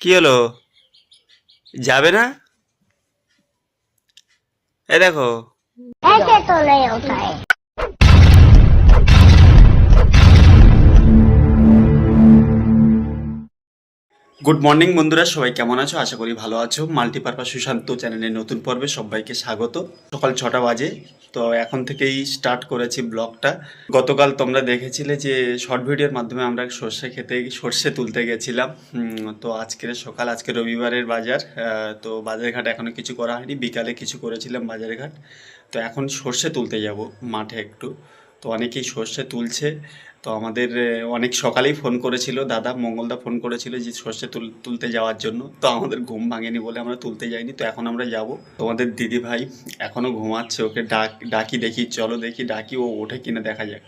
কি হলো? যাবে না? এ দেখো। গুড মর্নিং বন্ধুরা, সবাই কেমন আছো? আশা করি ভালো আছো। মাল্টিপারপাস সুশান্ত চ্যানেলের নতুন পর্বে সবাইকে স্বাগত। সকাল ছটা বাজে, তো এখন থেকেই স্টার্ট করেছি ব্লগটা। গতকাল তোমরা দেখেছিলে যে শর্ট ভিডিওর মাধ্যমে আমরা সর্ষে খেতে, সর্ষে তুলতে গেছিলাম। তো আজকের সকাল, আজকে রবিবারের বাজার তো বাজারঘাট এখনও কিছু করা হয়নি। বিকালে কিছু করেছিলাম বাজারঘাট। তো এখন সর্ষে তুলতে যাব মাঠে একটু। তো অনেকেই সর্ষে তুলছে। তো আমাদের অনেক সকালেই ফোন করেছিল, দাদা মঙ্গলদা ফোন করেছিল যে সর্ষে তুল, তুলতে যাওয়ার জন্য। তো আমাদের ঘুম ভাঙেনি বলে আমরা তুলতে যাইনি, তো এখন আমরা যাব। তোমাদের দিদি ভাই এখনও ঘুমাচ্ছে, ওকে ডাক, ডাকি দেখি, চলো দেখি, ডাকি, ও ওঠে কিনা দেখা যাক।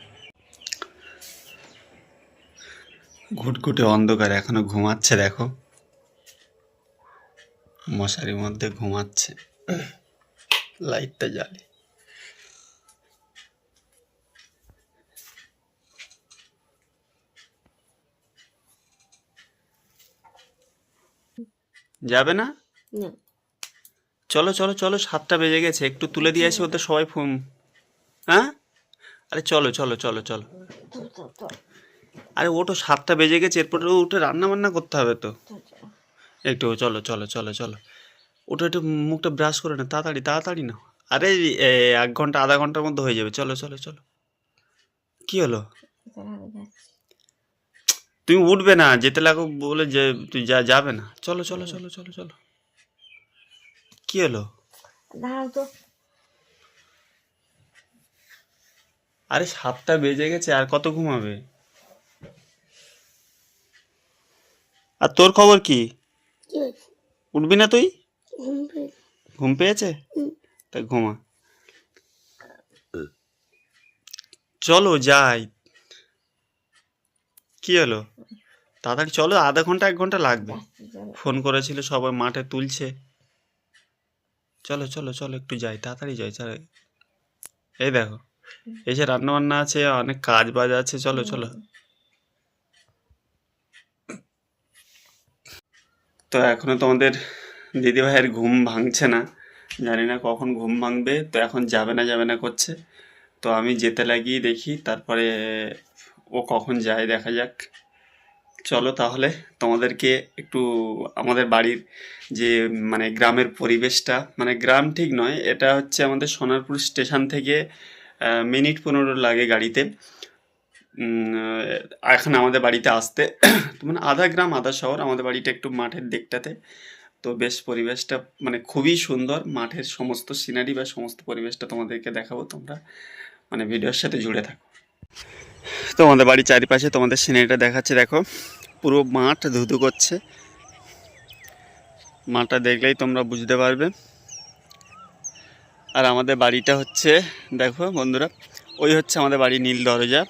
ঘুটঘুটে অন্ধকার এখনও ঘুমাচ্ছে, দেখো। মশারির মধ্যে ঘুমাচ্ছে। লাইটটা জ্বালি। যাবে না? চলো চলো চলো সাতটা বেজে গেছে একটু তুলে দিয়ে আসি ওদের সবাই ফোন। হ্যাঁ? আরে চলো চলো চলো চলো। আরে ওটো সাতটা বেজে গেছে এরপরে উঠে রান্না বান্না করতে হবে তো। একটু চলো চলো চলো চলো। ওটা একটু মুখটা ব্রাশ করে না তাড়াতাড়ি তাড়াতাড়ি না আরে এক ঘণ্টা আধা ঘণ্টার মধ্যে হয়ে যাবে। চলো চলো চলো। কি হলো। তুমি উঠবে না যেতে লাগো বলে যে তুই যা যাবে না। চলো চলো চলো চলো চলো। কি হলো? আরে সাতটা বেজে গেছে আর কত ঘুমাবে? আর তোর খবর কি? উঠবি না তুই? ঘুম ঘুম পেয়েছে? তা ঘুমা। চলো যাই। কি হলো? তাড়াতাড়ি চলো, আধা ঘণ্টা, এক ঘণ্টা লাগবে। ফোন করেছিল, সবাই মাঠে তুলছে। চলো চলো চলো, একটু যাই, তাড়াতাড়ি যাই, চলো। এই দেখো এসে রান্না বান্না আছে, অনেক কাজ বাজ আছে, চলো চলো। তো এখনও তোমাদের দিদি ভাইয়ের ঘুম ভাঙছে না, জানি না কখন ঘুম ভাঙবে, তো এখন যাবে না যাবে না করছে। তো আমি যেতে লাগিয়ে দেখি, তারপরে ও কখন যায় দেখা যাক। চলো তাহলে তোমাদেরকে একটু আমাদের বাড়ির যে মানে গ্রামের পরিবেশটা মানে গ্রাম ঠিক নয়, এটা হচ্ছে আমাদের সোনারপুর স্টেশন থেকে মিনিট পনেরো লাগে গাড়িতে। এখন আমাদের বাড়িতে আসতে। মানে আধা গ্রাম, আধা শহর, আমাদের বাড়িটা একটু মাঠের দিকটাতে। তো বেশ পরিবেশটা মানে খুবই সুন্দর, মাঠের সমস্ত সিনারি বা সমস্ত পরিবেশটা তোমাদেরকে দেখাবো তোমরা। মানে ভিডিওর সাথে জুড়ে থাকো। তো আমাদের বাড়ির চারিপাশে তোমাদের সিনারিটা দেখাচ্ছে, দেখো। পুরো মাঠ ধুধু করছে। মাঠটা দেখলেই তোমরা বুঝতে পারবে। আর আমাদের বাড়িটা হচ্ছে, দেখো বন্ধুরা, ওই হচ্ছে আমাদের বাড়ি নীল দরজা।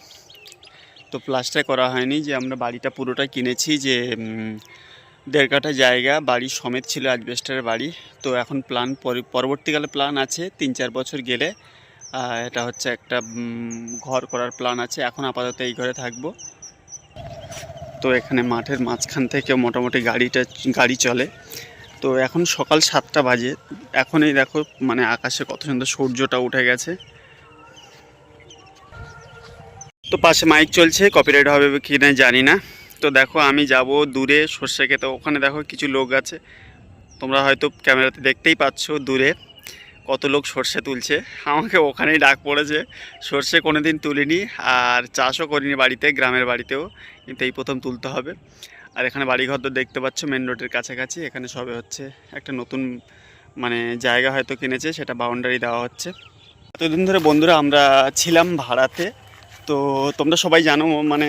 তো প্লাস্টার করা হয়নি যে আমরা বাড়িটা পুরোটা কিনেছি যে দেড় কাঠা জায়গা, বাড়ি সমেত ছিল অ্যাজবেস্টারের বাড়ি। তো এখন প্ল্যান পরবর্তীকালে প্ল্যান আছে, তিন চার বছর গেলে এটা হচ্ছে একটা ঘর করার প্ল্যান আছে। এখন আপাতত এই ঘরে থাকব। তো এখানে মাঠের মাঝখান থেকে মোটামুটি গাড়িটা, গাড়ি চলে। তো এখন সকাল সাতটা বাজে। এখনই দেখো মানে আকাশে কত সুন্দর সূর্যটা উঠে গেছে। তো পাশে মাইক চলছে কপিরাইট হবে কি না জানি না। তো দেখো, আমি যাব দূরে সর্ষে খেতে। ওখানে দেখো কিছু লোক আছে। তোমরা হয়তো ক্যামেরাতে দেখতেই পাচ্ছ দূরে। কত লোক সর্ষে তুলছে? আমাকে ওখানেই ডাক পড়েছে। সর্ষে কোনো দিন তুলিনি আর চাষও করিনি বাড়িতে, গ্রামের বাড়িতেও। কিন্তু এই প্রথম তুলতে হবে। আর এখানে বাড়িঘর তো দেখতে পাচ্ছ মেন রোডের কাছাকাছি। এখানে সবে হচ্ছে একটা নতুন মানে জায়গা হয়তো কিনেছে, সেটা বাউন্ডারি দেওয়া হচ্ছে। এতদিন ধরে বন্ধুরা আমরা ছিলাম ভাড়াতে। তো তোমরা সবাই জানো মানে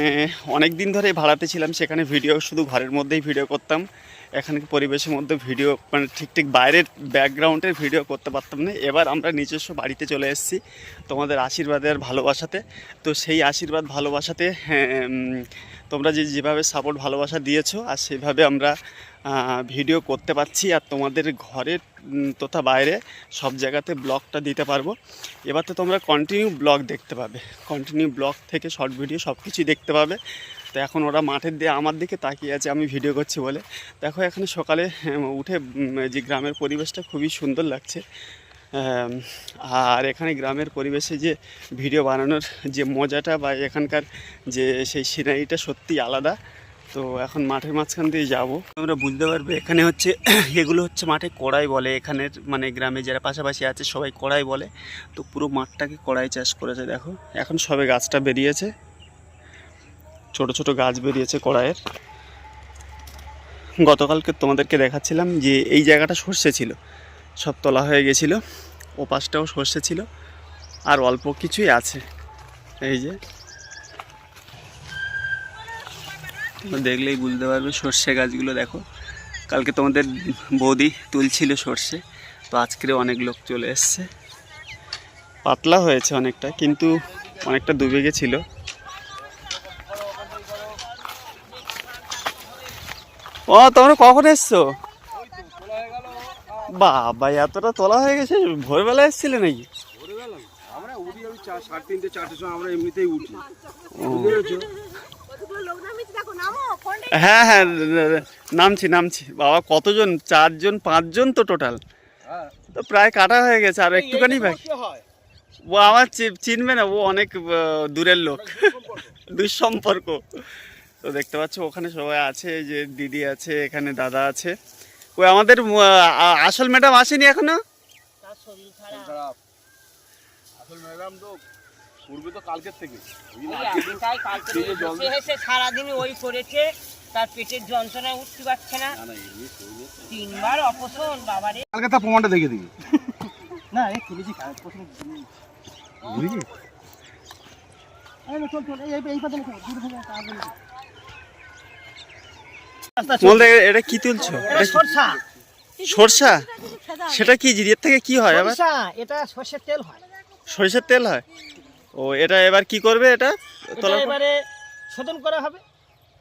অনেক দিন ধরে ভাড়াতে ছিলাম, সেখানে ভিডিও শুধু ঘরের মধ্যেই ভিডিও করতাম। এখানে পরিবেশের মধ্যে ভিডিও মানে ঠিক ঠিক বাইরের ব্যাকগ্রাউন্ডের ভিডিও করতে পারতাম না। এবার আমরা নিজস্ব বাড়িতে চলে এসেছি তোমাদের আশীর্বাদের ভালোবাসাতে। তো সেই আশীর্বাদ ভালোবাসাতে হ্যাঁ, তোমরা যে যেভাবে সাপোর্ট ভালোবাসা দিয়েছ আর সেভাবে আমরা ভিডিও করতে পারছি আর তোমাদের ঘরের তথা বাইরে সব জায়গাতে ব্লগটা দিতে পারব। এবার তো তোমরা কন্টিনিউ ব্লগ দেখতে পাবে। কন্টিনিউ ব্লগ থেকে শর্ট ভিডিও সব কিছুই দেখতে পাবে। তো এখন ওরা মাঠের দিয়ে আমার দিকে তাকিয়ে আছে, আমি ভিডিও করছি বলে। দেখো এখানে সকালে উঠে যে গ্রামের পরিবেশটা খুবই সুন্দর লাগছে। আর এখানে গ্রামের পরিবেশে যে ভিডিও বানানোর যে মজাটা বা এখানকার যে সেই সিনারিটা সত্যি আলাদা। তো এখন মাঠের মাঝখান দিয়ে যাব। তোমরা বুঝতে পারবে, এখানে হচ্ছে, এগুলো হচ্ছে মাঠে কড়াই বলে। এখানের মানে গ্রামে যারা পাশাপাশি আছে সবাই কড়াই বলে। তো পুরো মাঠটাকে কড়াই চাষ করেছে, দেখো। এখন সবে গাছটা বেরিয়েছে। ছোট ছোট গাছ বেরিয়েছে কড়াইয়ের। গতকালকে তোমাদেরকে দেখাচ্ছিলাম যে এই জায়গাটা সর্ষে ছিল। সব তোলা হয়ে গেছিল ও পাশটাও সর্ষে ছিল, আর অল্প কিছুই আছে। এই যে। দেখলেই বুঝতে পারবে সর্ষে গাছগুলো দেখো। কালকে তোমাদের বৌদি তুলছিল সর্ষে, তো আজকের অনেক লোক চলে এসছে। পাতলা হয়েছে অনেকটা, কিন্তু অনেকটা ডুবে গেছিল। ও, তোমরা কখন এসছো? বাবা, এতটা তোলা হয়ে গেছে, ভোরবেলা এসেছিলে নাকি? হ্যাঁ হ্যাঁ নামছি নামছি। বাবা, কতজন? চারজন, পাঁচজন তো টোটাল তো প্রায় কাটা হয়ে গেছে, আর একটুখানি হয় ও আমার চিনবে না, ও অনেক দূরের লোক। দুঃসম্পর্ক। তো দেখতে পাচ্ছ ওখানে সবাই আছে যে দিদি আছে এখানে দাদা আছে। ওই আমাদের আসল ম্যাডাম আসেনি এখনও? ওই সারাদিন ওই করেছে তার পেটের যন্ত্রণায় উঠতে পারছে না তিনবার অপসন বাবারে কালকে তার প্রমাণটা দেখে দিবি না এই খুলেছি প্রথমে বুঝলি বলতে এটা কি তুলছো? এটা সরষা। সরষা? সেটা কি জিরিয়ার থেকে কি হয় আবার? এটা সর্ষের তেল হয়। সরিষার তেল হয়? ও এটা এবার কি করবে এটা? তোলার এবারে শোধন করা হবে।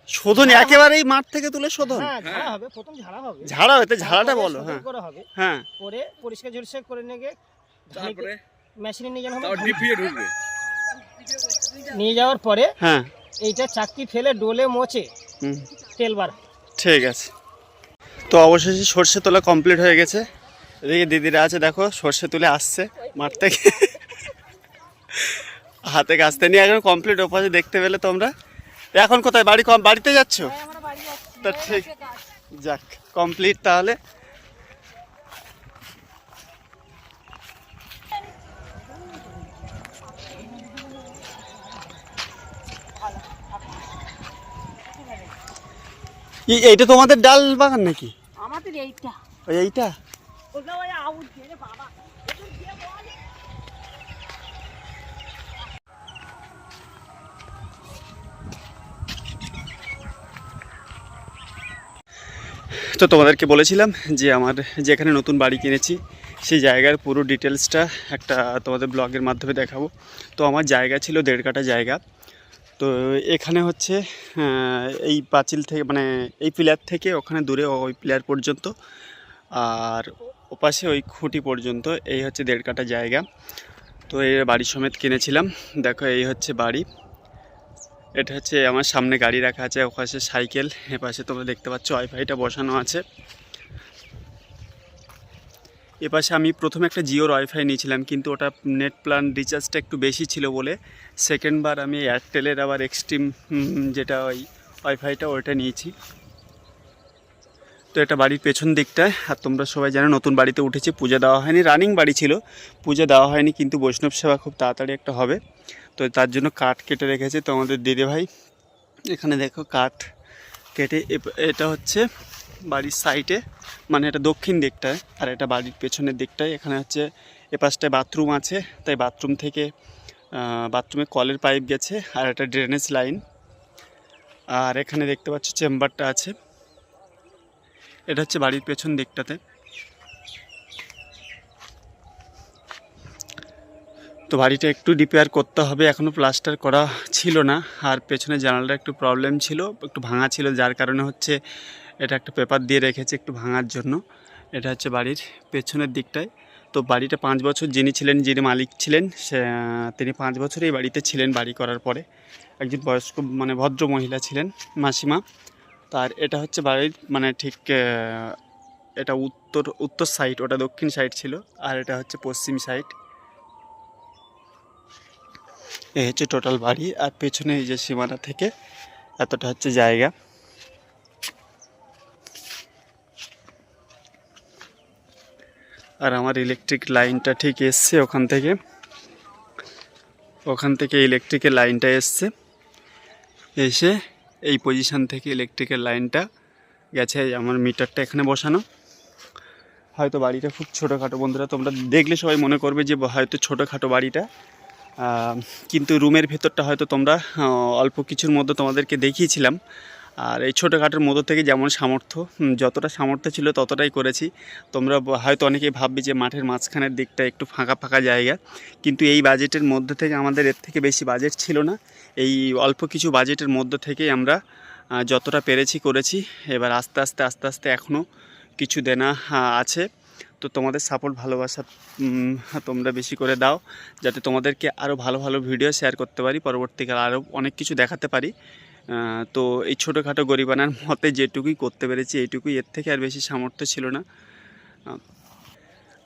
শোধন একেবারেই মাঠ থেকে তুলে শোধন? হ্যাঁ ঝাড়া হবে প্রথম ঝাড়া হবে। ঝাড়া হতে ঝাড়াটা বলো হ্যাঁ। করা হবে। হ্যাঁ। পরে পরিষ্কার ঝরিষ্কার করে নিয়ে তারপরে মেশিনে নিয়ে যাওয়া হবে। ডিপ ঢুকবে। নিয়ে যাওয়ার পরে হ্যাঁ। এইটা চাকতি ফেলে ডোলে মোচে হুম। তেল বার। ঠিক আছে। তো অবশেষে সর্ষে তোলা কমপ্লিট হয়ে গেছে। এদিকে দিদিরা আছে দেখো সর্ষে তুলে আসছে মাঠ থেকে। হাতে কাস্তে নিয়ে এখন কমপ্লিট ওপাশে দেখতে পেলে তোমরা। এখন কোথায়? বাড়ি কম বাড়িতে যাচ্ছ? তা ঠিক। যাক কমপ্লিট তাহলে। এইটা তোমাদের ডাল বাগান নাকি? আমাদের এইটা। ওই এইটা? তো তোমাদেরকে বলেছিলাম যে আমার যেখানে নতুন বাড়ি কিনেছি সেই জায়গার পুরো ডিটেলসটা একটা তোমাদের ব্লগের মাধ্যমে দেখাবো। তো আমার জায়গা ছিল দেড় কাটা জায়গা। তো এখানে হচ্ছে এই পাঁচিল থেকে মানে এই পিলার থেকে ওখানে দূরে ওই পিলার পর্যন্ত আর ওপাশে ওই খুঁটি পর্যন্ত, এই হচ্ছে দেড় কাটা জায়গা। তো এই বাড়ি সমেত কিনেছিলাম। দেখো এই হচ্ছে বাড়ি। এটা হচ্ছে আমার সামনে গাড়ি রাখা আছে, ওপাশে সাইকেল, এপাশে তোমরা দেখতে পাচ্ছ ওয়াইফাইটা বসানো আছে। এপাশে আমি প্রথমে একটা জিওর ওয়াইফাই নিয়েছিলাম, কিন্তু ওটা নেট প্ল্যান রিচার্জটা একটু বেশি ছিল বলে। সেকেন্ডবার আমি এয়ারটেলের আবার এক্সট্রিম যেটা ওই ওয়াইফাইটা ওইটা নিয়েছি। তো এটা বাড়ির পেছন দিকটায়, আর তোমরা সবাই জানো নতুন বাড়িতে উঠেছি, পূজা দেওয়া হয়নি। রানিং বাড়ি ছিল, পূজা দেওয়া হয়নি, কিন্তু বৈষ্ণব সেবা খুব তাড়াতাড়ি একটা হবে। তো তার জন্য কাঠ কেটে রেখেছে। তো আমাদের দিদি ভাই এখানে দেখো কাঠ কেটে এটা হচ্ছে বাড়ির সাইডে মানে এটা দক্ষিণ দিকটায়, আর এটা বাড়ির পেছনের দিকটায়। এখানে হচ্ছে এপাশটায় বাথরুম আছে, তাই বাথরুম থেকে বাথরুমে কলের পাইপ গেছে, আর একটা ড্রেনেজ লাইন আর এখানে দেখতে পাচ্ছ চেম্বারটা আছে। এটা হচ্ছে বাড়ির পেছন দিকটাতে। তো বাড়িটা একটু রিপেয়ার করতে হবে এখনও প্লাস্টার করা ছিল না। আর পেছনে জানালাটা একটু প্রবলেম ছিল, একটু ভাঙা ছিল, যার কারণে হচ্ছে এটা একটা পেপার দিয়ে রেখেছে একটু ভাঙার জন্য। এটা হচ্ছে বাড়ির পেছনের দিকটায়। তো বাড়িটা পাঁচ বছর যিনি ছিলেন, যিনি মালিক ছিলেন, সে তিনি পাঁচ বছর এই বাড়িতে ছিলেন বাড়ি করার পরে। একজন বয়স্ক মানে ভদ্র মহিলা ছিলেন মাসিমা। তার এটা হচ্ছে বাড়ির মানে ঠিক এটা উত্তর উত্তর সাইড, ওটা দক্ষিণ সাইড ছিল। আর এটা হচ্ছে পশ্চিম সাইড। এই হচ্ছে টোটাল বাড়ি। আর পেছনে এই যে সীমানা থেকে, এতটা হচ্ছে জায়গা। আর আমার ইলেকট্রিক লাইনটা ঠিক এসছে ওখান থেকে। ওখান থেকে ইলেকট্রিকের লাইনটা এসছে। এসে এই পজিশান থেকে ইলেকট্রিকের লাইনটা গেছে আমার মিটারটা এখানে বসানো। হয়তো বাড়িটা খুব ছোটোখাটো, বন্ধুরা তোমরা দেখলে সবাই মনে করবে যে হয়তো ছোটোখাটো বাড়িটা। কিন্তু রুমের ভেতরটা হয়তো তোমরা অল্প কিছুর মধ্যে তোমাদেরকে দেখিয়েছিলাম। আর এই ছোটোখাটোর মধ্য থেকে যেমন সামর্থ্য যতটা সামর্থ্য ছিল ততটাই করেছি। তোমরা হয়তো অনেকেই ভাববে যে মাঠের মাঝখানের দিকটা একটু ফাঁকা ফাঁকা জায়গা, কিন্তু এই বাজেটের মধ্যে থেকে আমাদের এর থেকে বেশি বাজেট ছিল না। এই অল্প কিছু বাজেটের মধ্যে থেকেই আমরা যতটা পেরেছি করেছি। এবার আস্তে আস্তে আস্তে আস্তে এখনও কিছু দেনা আছে। তো তোমাদের সাপোর্ট ভালোবাসা তোমরা বেশি করে দাও, যাতে তোমাদেরকে আরও ভালো ভালো ভিডিও শেয়ার করতে পারি। পরবর্তীকালে আরও অনেক কিছু দেখাতে পারি। তো এই ছোটোখাটো গরিবানার মতে যেটুকুই করতে পেরেছি এইটুকুই এর থেকে আর বেশি সামর্থ্য ছিল না।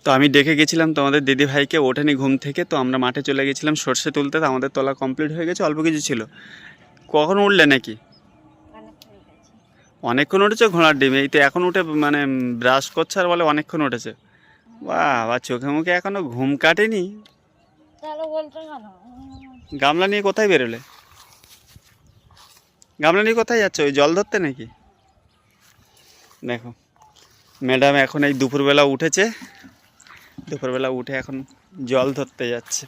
তো আমি ডেকে গেছিলাম তোমাদের দিদি ভাইকে ওঠেনি ঘুম থেকে তো আমরা মাঠে চলে গেছিলাম সর্ষে তুলতে তো আমাদের তোলা কমপ্লিট হয়ে গেছে অল্প কিছু ছিল। কখন উঠলে নাকি? অনেকক্ষণ উঠেছে ঘোড়ার ডিমে এই তো এখন উঠে মানে ব্রাশ করছে আর বলে অনেকক্ষণ উঠেছে। বাহ বা চোখে মুখে এখনও ঘুম কাটেনি। গামলা নিয়ে কোথায় বেরোলে? গামলা নিয়ে কোথায় যাচ্ছে? ওই জল ধরতে নাকি? দেখো ম্যাডাম এখন এই দুপুরবেলা উঠেছে। দুপুরবেলা উঠে এখন জল ধরতে যাচ্ছে।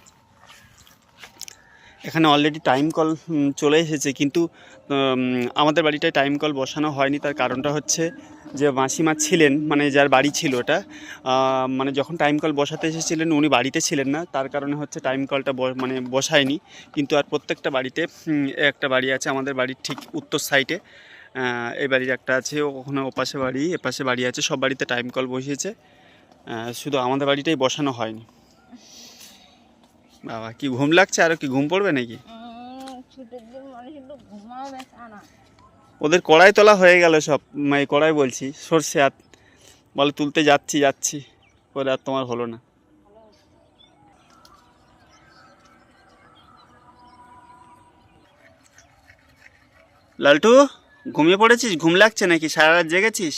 এখানে অলরেডি টাইম কল চলে এসেছে, কিন্তু আমাদের বাড়িটায় টাইম কল বসানো হয়নি। তার কারণটা হচ্ছে যে মাসিমা ছিলেন মানে যার বাড়ি ছিল ওটা মানে যখন টাইম কল বসাতে এসেছিলেন, উনি বাড়িতে ছিলেন না, তার কারণে হচ্ছে টাইম কলটা মানে বসায়নি। কিন্তু আর প্রত্যেকটা বাড়িতে একটা বাড়ি আছে আমাদের বাড়ির ঠিক উত্তর সাইডে এই বাড়ির একটা আছে, ওখানে ওপাশে বাড়ি, এপাশে বাড়ি আছে, সব বাড়িতে টাইম কল বসিয়েছে। শুধু আমাদের বাড়িটাই বসানো হয়নি। বাবা, কি ঘুম লাগছে? আরও কি ঘুম পড়বে নাকি? ওদের কড়াই তোলা হয়ে গেল সব এই কড়াই বলছি, সর্ষে আর বলে তুলতে যাচ্ছি যাচ্ছি করে আর তোমার হলো না। লালটু, ঘুমিয়ে পড়েছিস? ঘুম লাগছে নাকি? সারা রাত জেগেছিস?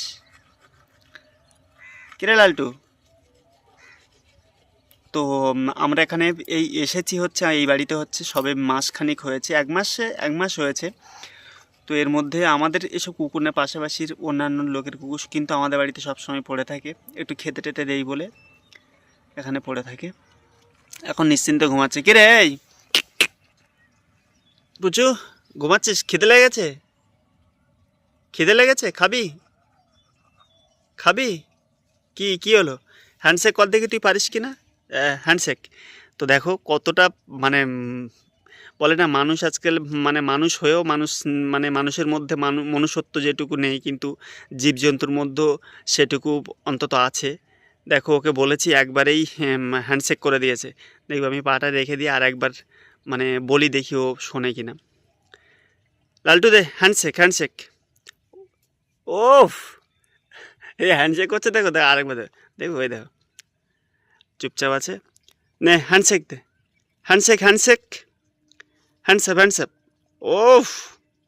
কিরে লালটু? তো আমরা এখানে এই এসেছি হচ্ছে, এই বাড়িতে হচ্ছে, সবে মাস মাসখানিক হয়েছে, এক মাসে, এক মাস হয়েছে। তো এর মধ্যে আমাদের এসব কুকুরের পাশাপাশির অন্যান্য লোকের কুকুর কিন্তু আমাদের বাড়িতে সব সময় পড়ে থাকে। একটু খেতে টেতে দেই বলে এখানে পড়ে থাকে। এখন নিশ্চিন্তে ঘুমাচ্ছে। কে রে বুঝু, ঘুমাচ্ছিস? খেতে লেগেছে? খিদে লেগেছে? খাবি? খাবি? কি কি হলো? হ্যান্ডশেক কর দেখি তুই পারিস কি না হ্যান্ডশেক। তো দেখো কতটা মানে বলে না, মানুষ আজকাল মানে মানুষ হয়েও মানুষ মানে মানুষের মধ্যে মানু, মনুষ্যত্ব যেটুকু নেই, কিন্তু জীবজন্তুর মধ্যেও সেটুকু অন্তত আছে। দেখো, ওকে বলেছি একবারেই হ্যান্ডশেক করে দিয়েছে। দেখব আমি পাটা রেখে দিয়ে আর একবার মানে বলি দেখি ও শোনে কিনা। লালটু দে হ্যান্ডশেক হ্যান্ডশেক ওফ! এই হ্যান্ডশেক করছে, দেখো দেখো, আরেকবার দেখো দেখো ওই দেখো। চুপচাপ আছে। নে হ্যান্ডশেক দে। Handshake handshake handshake handshake of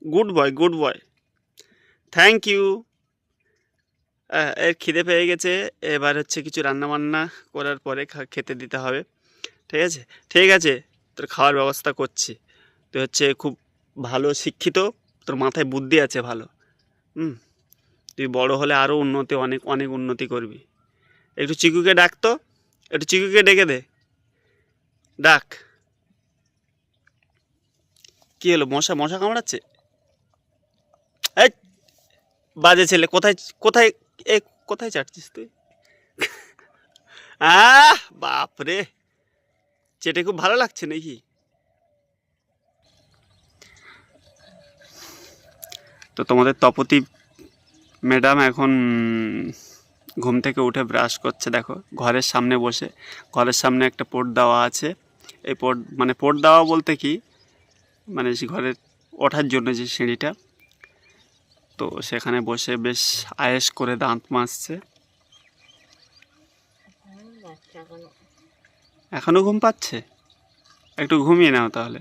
good boy good boy thank you এর খিদে পেয়ে গেছে। এবার হচ্ছে কিছু রান্নাবান্না করার পরে খেতে দিতে হবে। ঠিক আছে? ঠিক আছে। তোর খাওয়ার ব্যবস্থা করছি। তুই হচ্ছে খুব ভালো শিক্ষিত। তোর মাথায় বুদ্ধি আছে ভালো। হুম। তুই বড় হলে আরও উন্নতি, অনেক অনেক উন্নতি করবি। একটু চিকুকে ডাক তো। একটু চিকুকে ডেকে দে। ডাক। কি হলো, মশা মশা কামড়াচ্ছে? এই, বাজে ছেলে, কোথায় কোথায়, এ, কোথায় চাটছিস তুই? আহ, বাপরে! চেটে খুব ভালো লাগছে নাকি? তো তোমাদের তপতি ম্যাডাম এখন ঘুম থেকে উঠে ব্রাশ করছে, দেখো, ঘরের সামনে বসে। ঘরের সামনে একটা পোট দেওয়া আছে। এই পোট মানে পোট দেওয়া বলতে কি মানে ঘরে ঘরের ওঠার জন্য যে সিঁড়িটা তো সেখানে বসে বেশ আয়েস করে দাঁত মাসছে এখনও ঘুম পাচ্ছে? একটু ঘুমিয়ে নাও তাহলে।